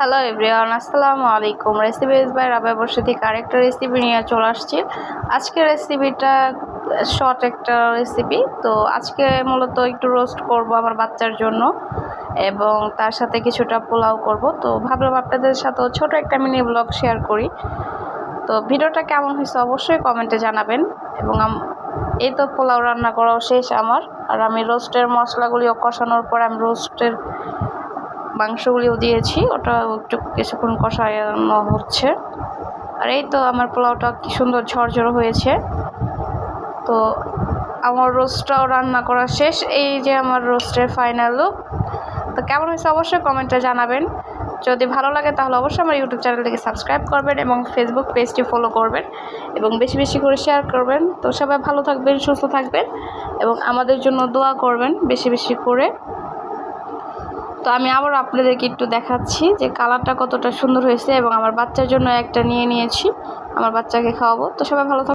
Hello everyone আসসালামু আলাইকুম। Recipes by রাবে বসে থেকে আরেকটা রেসিপি নিয়ে চলে আসছি। আজকে রেসিপিটা শর্ট একটা রেসিপি তো আজকে মূলত একটু রোস্ট করব আমার বাচ্চার জন্য এবং তার সাথে কিছুটা পোলাও করব। তো ভাবলাম আপনাদের সাথেও ছোট একটা মিনি ব্লগ শেয়ার করি। তো ভিডিওটা কেমন হয়েছে অবশ্যই কমেন্টে জানাবেন। এবং এই তো পোলাও রান্না করাও শেষ আমার। আর আমি রোস্টের মশলাগুলিও কষানোর পর আমি রোস্টের মাংসগুলিও দিয়েছি, ওটা একটু কিছুক্ষণ কষানো হচ্ছে। আর এই তো আমার পোলাওটা কি সুন্দর ঝরঝর হয়েছে। তো আমার রোস্টটাও রান্না করা শেষ, এই যে আমার রোস্টের ফাইনাল লুক। তো কেমন হয়েছে অবশ্যই কমেন্টে জানাবেন। যদি ভালো লাগে তাহলে অবশ্যই আমার ইউটিউব চ্যানেলটিকে সাবস্ক্রাইব করবেন এবং ফেসবুক পেজটি ফলো করবেন এবং বেশি বেশি করে শেয়ার করবেন। তো সবাই ভালো থাকবেন, সুস্থ থাকবেন এবং আমাদের জন্য দোয়া করবেন বেশি বেশি করে। তো আমি আবার আপনাদেরকে একটু দেখাচ্ছি যে কালারটা কতটা সুন্দর হয়েছে এবং আমার বাচ্চার জন্য একটা নিয়ে নিয়েছি। আমার বাচ্চাকে খাওয়াবো। তো সবাই ভালো